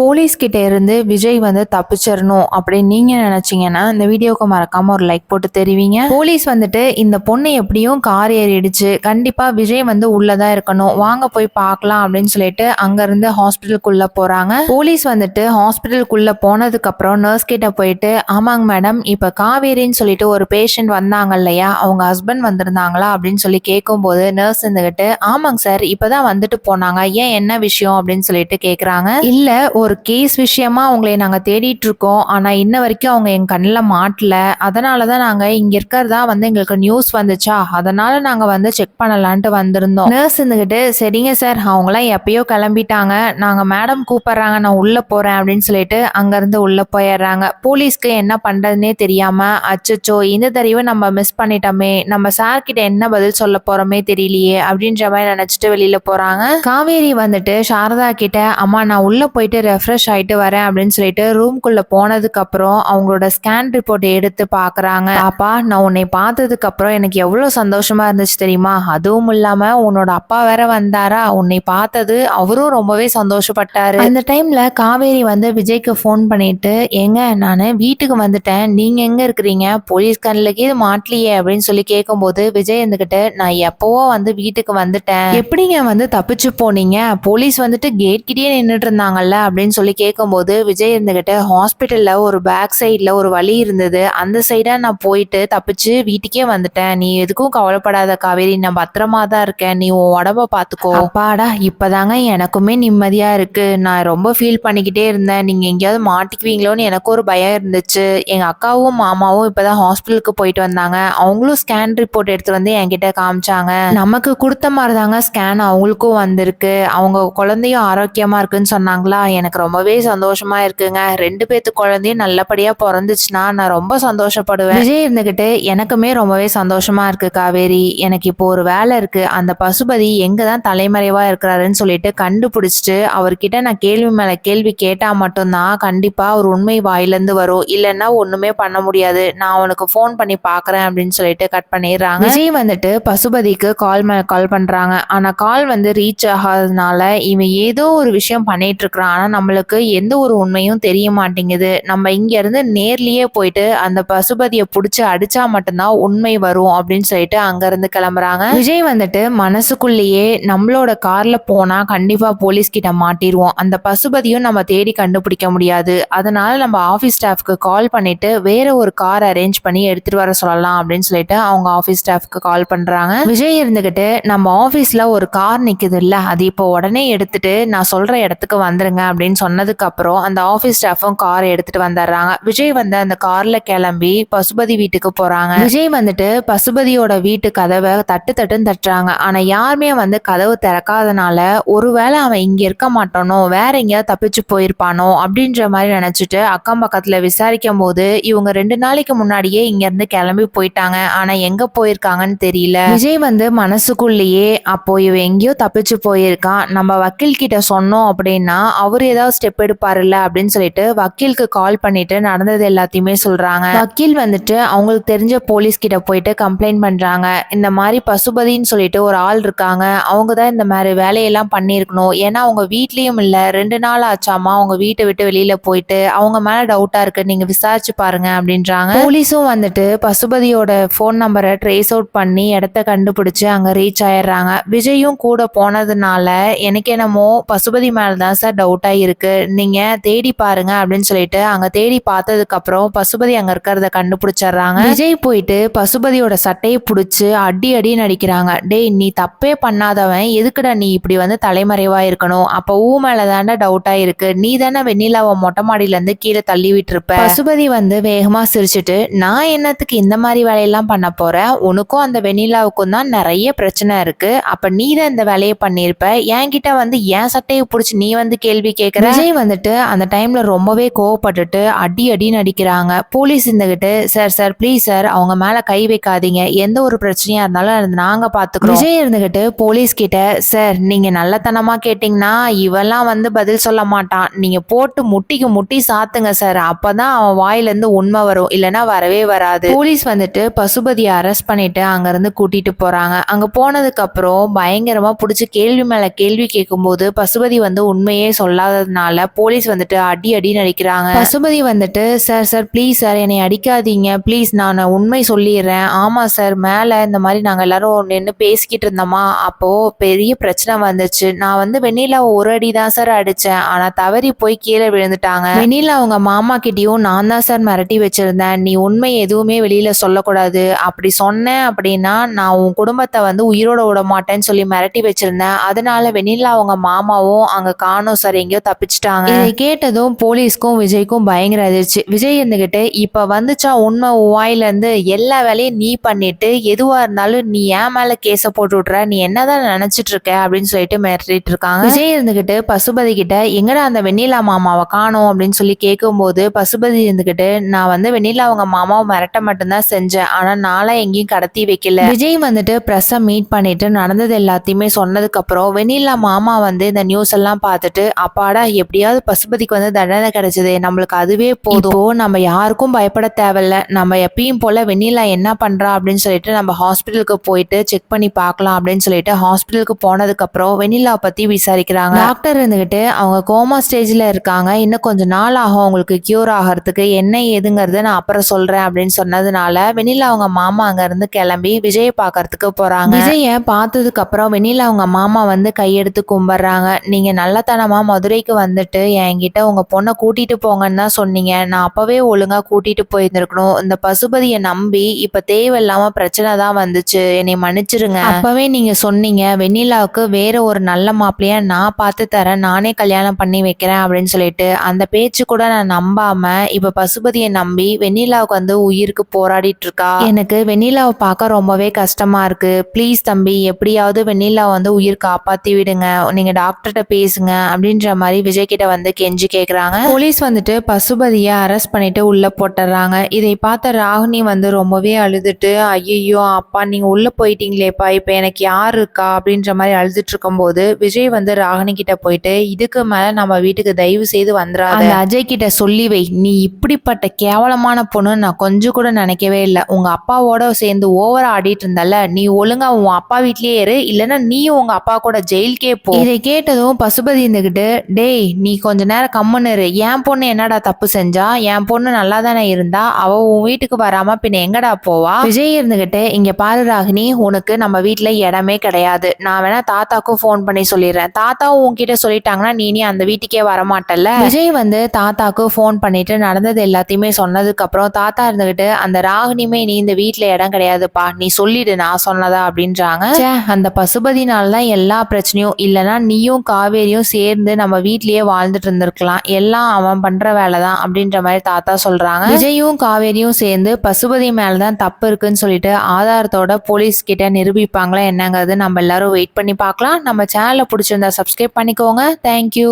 போலீஸ்கிட்ட இருந்து விஜய் வந்து தப்பிச்சிடணும் அப்படின்னு நீங்க நினைச்சீங்கன்னா இந்த வீடியோக்கு மறக்காம ஒரு லைக் போட்டு தெரிவிங்க. போலீஸ் வந்துட்டு இந்த பொண்ணு எப்படியும் கார் ஏறிடுச்சு. கண்டிப்பா விஜய் வந்து உள்ளதான் இருக்கணும். வாங்க போய் பார்க்கலாம் அப்படின்னு சொல்லிட்டு அங்க இருந்து ஹாஸ்பிட்டலுக்குள்ள போறாங்க. போலீஸ் வந்துட்டு ஹாஸ்பிட்டலுக்குள்ள போனதுக்கு அப்புறம் நர்ஸ் கிட்ட போயிட்டு ஆமாங்க மேடம் இப்ப காவேரின்னு சொல்லிட்டு ஒரு பேஷண்ட் வந்தாங்க இல்லையா? அவங்க ஹஸ்பண்ட் வந்திருந்தாங்களா? அப்படின்னு சொல்லி கேட்கும் போது நர்ஸ் இருந்துகிட்டு ஆமாங்க சார் இப்பதான் வந்துட்டு போனாங்க. ஏன் என்ன விஷயம்? அப்படின்னு சொல்லிட்டு கேக்குறாங்க. இல்ல ஒரு ஒரு கேஸ் விஷயமா அவங்களை நாங்கள் தேடிட்டு இருக்கோம் ஆனால் இன்ன வரைக்கும் அவங்க எங்க கண்ணில் மாட்டல. அதனாலதான் நாங்கள் இங்கே இருக்கிறதா வந்து எங்களுக்கு நியூஸ் வந்துச்சா? அதனால நாங்கள் வந்து செக் பண்ணலான்ட்டு வந்திருந்தோம். நர்ஸ் இருந்துகிட்டு சரிங்க சார் அவங்களாம் எப்பயோ கிளம்பிட்டாங்க. நாங்கள் மேடம் கூப்பிடுறாங்க. நான் உள்ள போறேன். அப்படின்னு சொல்லிட்டு அங்கேருந்து உள்ளே உள்ள போயிடுறாங்க. போலீஸ்க்கு என்ன பண்றதுனே தெரியாம அச்சச்சோ இந்த தடவை நம்ம மிஸ் பண்ணிட்டோமே. நம்ம சார் கிட்ட என்ன பதில் சொல்ல போறோமே தெரியலையே. அப்படின்ற மாதிரி நினைச்சிட்டு வெளியில போறாங்க. காவேரி வந்துட்டு சாரதா கிட்ட அம்மா நான் உள்ள போயிட்டு ஃப்ரெஷ் ஆயிட்டு வரேன் அப்படின்னு சொல்லிட்டு ரூம்குள்ளே போனதுக்கப்புறம் அவங்களோட ஸ்கேன் ரிப்போர்ட் எடுத்து பார்க்குறாங்க அப்பா நான் உன்னை பார்த்ததுக்கப்புறம் எனக்கு எவ்வளோ சந்தோஷமாக இருந்துச்சு தெரியுமா? அதுவும் இல்லாமல் உன்னோட அப்பா வேற வந்தாரா? உன்னை பார்த்தது அவரும் ரொம்பவே சந்தோஷப்பட்டாரு. அந்த டைமில் காவேரி வந்து விஜய்க்கு ஃபோன் பண்ணிட்டு எங்க நான் வீட்டுக்கு வந்துட்டேன். நீங்கள் எங்கே இருக்கிறீங்க? போலீஸ் கண்ணிலக்கே இது மாட்டலையே. அப்படின்னு சொல்லி கேட்கும்போது விஜய் இருந்துக்கிட்டு நான் எப்போவோ வந்து வீட்டுக்கு வந்துட்டேன். எப்படிங்க வந்து தப்பிச்சு போனீங்க? போலீஸ் வந்துட்டு கேட் கிட்டே நின்றுட்டு இருந்தாங்கல்ல? அப்படின்னு சொல்லி கேட்கும்போது விஜய் இருந்துகிட்டு ஹாஸ்பிட்டலில் ஒரு பேக் சைடில் ஒரு வழி இருந்தது. அந்த சைடாக நான் போயிட்டு தப்பிச்சு வீட்டுக்கே வந்துட்டேன். நீ எதுக்கும் கவலைப்படாத காவேரி. நான் பத்திரமா தான் இருக்கேன். நீ உன் உடம்ப பார்த்துக்கோ அப்பாடா இப்போதாங்க எனக்குமே நிம்மதியாக இருக்குது நான் ரொம்ப ஃபீல் பண்ணிக்கிட்டே இருந்தேன். நீங்கள் எங்கேயாவது மாட்டிக்குவீங்களோன்னு எனக்கு ஒரு பயம் இருந்துச்சு. எங்கள் அக்காவும் மாமாவும் இப்பதான் ஹாஸ்பிட்டலுக்கு போயிட்டு வந்தாங்க. அவங்களும் ஸ்கேன் ரிப்போர்ட் எடுத்து வந்து என்கிட்ட காமிச்சாங்க. நமக்கு கொடுத்த மாதிரி தாங்க ஸ்கேன் அவங்களுக்கும் வந்திருக்கு. அவங்க குழந்தையும் ஆரோக்கியமாக இருக்குன்னு சொன்னாங்களா? எனக்கு எனக்கு ரொம்பவே சந்தோஷமா இருக்குங்க. ரெண்டு பேத்து குழந்தையும் நல்லபடியா பிறந்துச்சுன்னா நான் ரொம்ப சந்தோஷப்படுவேன். விஜய் இருந்துகிட்டு எனக்குமே ரொம்பவே சந்தோஷமா இருக்கு காவேரி. எனக்கு இப்போ ஒரு வேலை இருக்கு. அந்த பசுபதி எங்க தான் தலைமறைவா இருக்கிறாருன்னு சொல்லிட்டு கண்டுபிடிச்சிட்டு அவர்கிட்ட நான் கேள்வி மேல கேள்வி கேட்டா மட்டும்தான் கண்டிப்பா அவர் உண்மை வாயிலிருந்து வரும். இல்லைன்னா ஒண்ணுமே பண்ண முடியாது. நான் அவனுக்கு ஃபோன் பண்ணி பாக்குறேன் அப்படின்னு சொல்லிட்டு கட் பண்ணிடுறாங்க. விஜய் வந்துட்டு பசுபதிக்கு கால் மேல கால் பண்றாங்க. ஆனா கால் வந்து ரீச் ஆகாததுனால இவன் ஏதோ ஒரு விஷயம் பண்ணிட்டு இருக்கிறான். ஆனா நம்மளுக்கு எந்த ஒரு உண்மையும் தெரிய மாட்டேங்குது. நம்ம இங்கேருந்து நேர்லேயே போயிட்டு அந்த பசுபதியை பிடிச்சி அடித்தா மட்டும்தான் உண்மை வரும் அப்படின்னு சொல்லிட்டு அங்கேருந்து கிளம்புறாங்க. விஜய் வந்துட்டு மனசுக்குள்ளேயே நம்மளோட காரில் போனால் கண்டிப்பாக போலீஸ் கிட்ட மாட்டிடுவோம். அந்த பசுபதியும் நம்ம தேடி கண்டுபிடிக்க முடியாது. அதனால நம்ம ஆஃபீஸ் ஸ்டாஃப்க்கு கால் பண்ணிட்டு வேற ஒரு கார் அரேஞ்ச் பண்ணி எடுத்துட்டு வர சொல்லலாம் அப்படின்னு சொல்லிட்டு அவங்க ஆஃபீஸ் ஸ்டாஃப்க்கு கால் பண்ணுறாங்க விஜய் இருந்துகிட்டு நம்ம ஆஃபீஸில் ஒரு கார் நிற்குது இல்லை அது இப்போ உடனே எடுத்துட்டு நான் சொல்கிற இடத்துக்கு வந்துருங்க அப்படின்னு சொன்னதுக்கு அப்புறம் அந்த ஆஃபீஸ் ஸ்டாஃபும் கார் எடுத்துட்டு வந்துடுறாங்க. விஜய் வந்து அந்த கார்ல கிளம்பி பசுபதி வீட்டுக்கு போறாங்க. விஜய் வந்துட்டு பசுபதியோட வீட்டு கதவை தட்டு தட்டுன்னு தட்டுறாங்க. ஆனா யாருமே வந்து கதவு திறக்காதனால ஒருவேளை அவன் இங்க இருக்க மாட்டானோ வேற எங்கேயாவது தப்பிச்சு போயிருப்பானோ அப்படின்ற மாதிரி நினைச்சிட்டு அக்கம் பக்கத்துல விசாரிக்கும் போது இவங்க ரெண்டு நாளைக்கு முன்னாடியே இங்க இருந்து கிளம்பி போயிட்டாங்க. ஆனா எங்க போயிருக்காங்கன்னு தெரியல. விஜய் வந்து மனசுக்குள்ளேயே அப்போ இவன் எங்கேயோ தப்பிச்சு போயிருக்கான். நம்ம வக்கீல் கிட்ட சொன்னோம் அப்படின்னா அவர் ஏதாவது ஸ்டெப் எடுப்பாருல்ல அப்படின்னு சொல்லிட்டு வக்கீலுக்கு கால் பண்ணிட்டு நடந்தது எல்லாத்தையுமே சொல்றாங்க. வக்கீல் வந்துட்டு அவங்களுக்கு தெரிஞ்ச போலீஸ் கிட்ட போயிட்டு கம்ப்ளைண்ட் பண்றாங்க. இந்த மாதிரி பசுபதின்னு சொல்லிட்டு ஒரு ஆள் இருக்காங்க. அவங்க தான் இந்த மாதிரி வேலையெல்லாம் பண்ணியிருக்கணும். ஏன்னா அவங்க வீட்லயும் இல்ல. ரெண்டு நாள் ஆச்சாமா அவங்க வீட்டை விட்டு வெளியில போயிட்டு அவங்க மேல டவுட்டா இருக்கு. நீங்க விசாரிச்சு பாருங்க அப்படின்றாங்க. போலீஸும் வந்துட்டு பசுபதியோட ஃபோன் நம்பரை ட்ரேஸ் அவுட் பண்ணி இடத்த கண்டுபிடிச்சு அங்க ரீச் ஆயிடுறாங்க. விஜயும் கூட போனதுனால எனக்கு என்னமோ பசுபதி மேல தான் சார் டவுட்டா இருக்கு நீங்க தேடி பாருங்க அப்படின்னு சொல்லிட்டு அங்க தேடி பார்த்ததுக்கு அப்புறம் பசுபதி அங்க இருக்கிறத கண்டுபிடிச்சிடுறாங்க. விஜய் போயிட்டு பசுபதியோட சட்டையை பிடிச்சி அடி அடி நடிக்கிறாங்க. டேய் நீ தப்பே பண்ணாதவன். எதுக்குடா நீ இப்படி வந்து தலைமறைவா இருக்கணும்? அப்ப ஊ மேல தானே டவுட்டா இருக்கு. நீ தானே வெண்ணிலாவை மொட்டை மாடியில இருந்து கீழே தள்ளி விட்டுருப்ப. பசுபதி வந்து வேகமா சிரிச்சுட்டு நான் என்னத்துக்கு இந்த மாதிரி வேலையெல்லாம் பண்ண போறேன் உனக்கும் அந்த வெண்ணிலாவுக்கும் தான் நிறைய பிரச்சனை இருக்கு. அப்ப நீ தான் இந்த வேலையை பண்ணிருப்ப என்கிட்ட வந்து என் சட்டையை பிடிச்சி நீ வந்து கேள்வி கேட்கற விஜய் வந்துட்டு அந்த டைம்ல ரொம்பவே கோவப்பட்டுட்டு அடி அடி நடிக்கிறாங்க போலீஸ் இருந்துகிட்டு சார் சார் ப்ளீஸ் சார் அவங்க மேல கை வைக்காதீங்க. எந்த ஒரு பிரச்சனையா இருந்தாலும் நாங்க பாத்துக்கிறோம். விஜய் இருந்துகிட்டு போலீஸ் கிட்ட சார் நீங்க நல்லத்தனமா கேட்டீங்கன்னா இவெல்லாம் வந்து பதில் சொல்ல மாட்டான். நீங்க போட்டு முட்டிக்கு முட்டி சாத்துங்க சார். அப்பதான் அவன் வாயில இருந்து உண்மை வரும். இல்லைன்னா வரவே வராது. போலீஸ் வந்துட்டு பசுபதியை அரெஸ்ட் பண்ணிட்டு அங்க இருந்து கூட்டிட்டு போறாங்க. அங்க போனதுக்கு அப்புறம் பயங்கரமா புடிச்சு கேள்வி மேல கேள்வி கேட்கும்போது பசுபதி வந்து உண்மையே சொல்லாதது சொல்றதுனால போலீஸ் வந்துட்டு அடி அடி நடிக்கிறாங்க பசுபதி வந்துட்டு சார் சார் ப்ளீஸ் சார் என்னை அடிக்காதீங்க. ப்ளீஸ் நான் உண்மை சொல்லிடுறேன். ஆமா சார் மேல இந்த மாதிரி நாங்க எல்லாரும் நின்று பேசிக்கிட்டு இருந்தோமா? அப்போ பெரிய பிரச்சனை வந்துச்சு. நான் வந்து வெண்ணிலா ஒரு அடி தான் சார் அடிச்சேன். ஆனா தவறி போய் கீழே விழுந்துட்டாங்க. வெண்ணிலா அவங்க மாமா கிட்டயும் நான் தான் சார் மிரட்டி வச்சிருந்தேன். நீ உண்மை எதுவுமே வெளியில சொல்லக்கூடாது. அப்படி சொன்னேன் அப்படின்னா நான் உன் குடும்பத்தை வந்து உயிரோட விட மாட்டேன்னு சொல்லி மிரட்டி வச்சிருந்தேன். அதனால வெண்ணிலா அவங்க மாமாவும் அங்க காணும் சார். எங்கேயோ தப்பிச்சிட்டாங்க. இதை கேட்டதும் போலீஸ்க்கும் விஜய்க்கும் பயங்கர அதிர்ச்சி. விஜய் இருந்துகிட்டு இப்ப வந்துச்சா உண்மை வாயில இருந்து எல்லா வேலையும் நீ பண்ணிட்டு எதுவா இருந்தாலும் நீ ஏன் மேல கேஸ போட்டு விட்ற நீ என்னதான் நினைச்சிட்டு இருக்க? அப்படின்னு சொல்லிட்டு மிரட்டிட்டு இருக்காங்க. விஜய் இருந்துகிட்டு பசுபதி கிட்ட எங்கடா அந்த வெண்ணிலா மாமாவை காணும்? அப்படின்னு சொல்லி கேட்கும்போது பசுபதி இருந்துகிட்டு நான் வந்து வெண்ணிலா அவங்க மாமாவை மிரட்ட மட்டும்தான் செஞ்சேன். ஆனா நாளா எங்கேயும் கடத்தி வைக்கல. விஜய் வந்துட்டு ப்ரெஸ்ஸை மீட் பண்ணிட்டு நடந்தது எல்லாத்தையுமே சொன்னதுக்கு அப்புறம் வெண்ணிலா மாமா வந்து இந்த நியூஸ் எல்லாம் பார்த்துட்டு அப்பாட எப்படியாவது பசுபதிக்கு வந்து தண்டனை கிடைச்சது நம்மளுக்கு அதுவே போதும். நம்ம யாருக்கும் பயப்பட தேவையில்ல. நம்ம எப்பயும் போல வெண்ணிலா என்ன பண்றா அப்படின்னு சொல்லிட்டு நம்ம ஹாஸ்பிட்டலுக்கு போயிட்டு செக் பண்ணி பார்க்கலாம் அப்படின்னு சொல்லிட்டு ஹாஸ்பிட்டலுக்கு போனதுக்கு அப்புறம் வெண்ணிலா பத்தி விசாரிக்கிறாங்க. டாக்டர் இருந்துகிட்டு அவங்க கோமா ஸ்டேஜ்ல இருக்காங்க. இன்னும் கொஞ்சம் நாள் ஆகும் அவங்களுக்கு கியூர் ஆகிறதுக்கு. என்ன ஏதுங்கிறத நான் அப்புறம் சொல்றேன் அப்படின்னு சொன்னதுனால வெண்ணிலா அவங்க மாமா அங்க இருந்து கிளம்பி விஜயை பார்க்கறதுக்கு போறாங்க. விஜய பார்த்ததுக்கு அப்புறம் வெண்ணிலா அவங்க மாமா வந்து கையெடுத்து கும்பிடுறாங்க. நீங்க நல்லத்தனமா மதுரைக்கு வந்துட்டு என்கிட்ட உங்க பொண்ணை கூட்டிட்டு போங்கன்னு தான் சொன்னீங்க. நான் அப்பவே ஒழுங்கா கூட்டிட்டு போயிருந்திருக்கணும். இந்த பசுபதியை நம்பி இப்ப தேவையில்லாம பிரச்சனை தான் வந்துச்சு. என்னை மன்னிச்சிருங்க. அப்பவே நீங்க சொன்னீங்க. வெண்ணிலாவுக்கு வேற ஒரு நல்ல மாப்பிள்ளைய நான் பார்த்து தரேன். நானே கல்யாணம் பண்ணி வைக்கிறேன் அப்படின்னு சொல்லிட்டு அந்த பேச்சு கூட நான் நம்பாம இப்ப பசுபதியை நம்பி வெண்ணிலாவுக்கு வந்து உயிருக்கு போராடிட்டு இருக்கா? எனக்கு வெண்ணிலாவை பார்க்க ரொம்பவே கஷ்டமா இருக்கு. ப்ளீஸ் தம்பி எப்படியாவது வெண்ணிலா வந்து உயிர் காப்பாத்தி விடுங்க. நீங்க டாக்டர்கிட்ட பேசுங்க அப்படின்ற மாதிரி விஜய் கிட்ட வந்து கெஞ்சி கேக்குறாங்க. போலீஸ் வந்துட்டு பசுபதியை அரெஸ்ட் பண்ணிட்டு உள்ள போட்டுறாங்க. இதை பார்த்த ராகினி வந்து ரொம்பவே அழுதுட்டு ஐயோ அப்பா நீங்க உள்ள போயிட்டீங்களேப்பா இப்ப எனக்கு யார் இருக்கா? அப்படின்ற மாதிரி அழுதுட்டு இருக்கும்போது விஜய் வந்து ராகினி கிட்ட போயிட்டு இதுக்கு மேல நம்ம வீட்டுக்கு தயவு செய்து வந்துடாத அந்த அஜய் கிட்ட சொல்லி வை நீ இப்படிப்பட்ட கேவலமான பொண்ணு நான் கொஞ்சம் கூட நினைக்கவே இல்லை. உங்க அப்பாவோட சேர்ந்து ஓவரா ஆடிட்டு இருந்தல நீ ஒழுங்கா உன் அப்பா வீட்லயே இரு. இல்லைன்னா நீயும் உங்க அப்பா கூட ஜெயிலுக்கே போ. இதை கேட்டதும் பசுபதி இருந்துகிட்டு டேய் நீ கொஞ்ச நேரம் கம்முன்னு இரு. என் பொண்ணு என்னடா தப்பு செஞ்சா? என் பொண்ணு நல்லா தானே இருந்தா? அவ உன் வீட்டுக்கு வராம பின்ன எங்கடா போவா? விஜய் இருந்துகிட்டு இங்க பாரு ராகினி உனக்கு நம்ம வீட்டுல இடமே கிடையாது. நான் வேணா தாத்தாக்கும் ஃபோன் பண்ணி சொல்லிடுறேன். தாத்தாவும் உன்கிட்ட சொல்லிட்டாங்கன்னா நீ நீ அந்த வீட்டுக்கே வரமாட்டல்ல? விஜய் வந்து தாத்தாக்கு ஃபோன் பண்ணிட்டு நடந்தது எல்லாத்தையுமே சொன்னதுக்கு அப்புறம் தாத்தா இருந்துகிட்டு அந்த ராகினியுமே நீ இந்த வீட்டுல இடம் கிடையாதுப்பா. நீ சொல்லிடு நான் சொன்னதா? அப்படின்றாங்க. அந்த பசுபதினால தான் எல்லா பிரச்சனையும் இல்லைன்னா நீயும் காவேரியும் சேர்ந்து நம்ம வீட்லயே வாழ்ந்துட்டு இருந்திருக்கலாம். எல்லாம் அவன் பண்ற வேலை தான் அப்படின்ற மாதிரி தாத்தா சொல்றாங்க. விஜயும் காவேரியும் சேர்ந்து பசுபதி மேலதான் தப்பு இருக்குன்னு சொல்லிட்டு ஆதாரத்தோட போலீஸ் கிட்ட நிரூபிப்பாங்களா என்னங்கிறது நம்ம எல்லாரும் வெயிட் பண்ணி பார்க்கலாம். நம்ம சேனலை பிடிச்சிருந்தா சப்ஸ்கிரைப் பண்ணிக்கோங்க. தேங்க்யூ